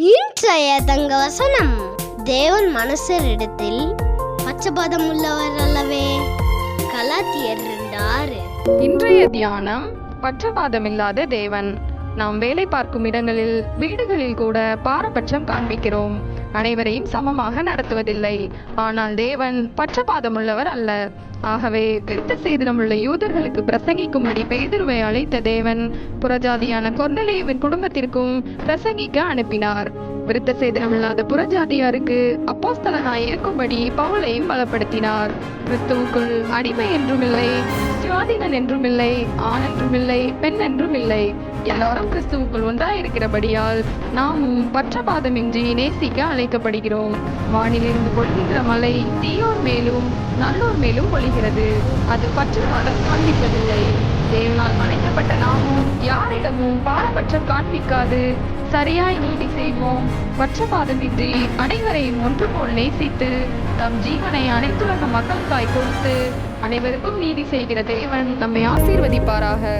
இன்றைய தங்க வசனம் தேவன் மனுஷரிடத்தில் பச்சபாதம் உள்ளவர் அல்லவே? கலாத்தியர் ரெண்டு ஆறு. இன்றைய தியானம் பட்சபாதமில்லாத தேவன். நாம் வேலை பார்க்கும் இடங்களில் வீடுகளில் கூட பாரபட்சம் காண்பிக்கிறோம். அனைவரையும் சமமாக நடத்துவதில்லை. ஆனால் தேவன் பட்சபாதமுள்ளவர் அல்ல. ஆகவே விருத்த சேதனமுள்ள யூதர்களுக்கு பிரசங்கிக்கும்படி பேதுருவை அழைத்த தேவன் புறஜாதியான கொர்னலேவின் குடும்பத்திற்கும் பிரசங்கிக்க அனுப்பினார். விருத்த சேதனமில்லாத புறஜாதியாருக்கு அப்போஸ்தலனாய் இருக்கும்படி பவுலையும் பலப்படுத்தினார். கிறிஸ்துவுக்குள் அடிமை என்றும் இல்லை சுவாதீனன் என்றும் இல்லை ஆண் என்றும் இல்லை பெண் என்றும் இல்லை. எல்லாரும் கிறிஸ்துவுக்குள் ஒன்றாயிருக்கிறபடியால் நாமும் பற்றபாதமின்றி நேசிக்க அழைக்கப்படுகிறோம். வானிலிருந்து பொழிகிற மழை தீயோர் மேலும் நல்லோர் மேலும் பொழிகிறது அது பற்றபாதம் காண்பிப்பதில்லை. தேவனால் மறைக்கப்பட்ட நாமும் யாரிடமும் பாரபட்சம் காண்பிக்காது. சரியாய் நீதி செய்வோம். பட்சபாதமின்றி அனைவரையும் ஒன்று போல் நேசித்து தம் ஜீவனை அனைத்துலக மக்களுக்காய் கொடுத்து அனைவருக்கும் நீதி செய்கிற தேவன் நம்மை ஆசீர்வதிப்பாராக.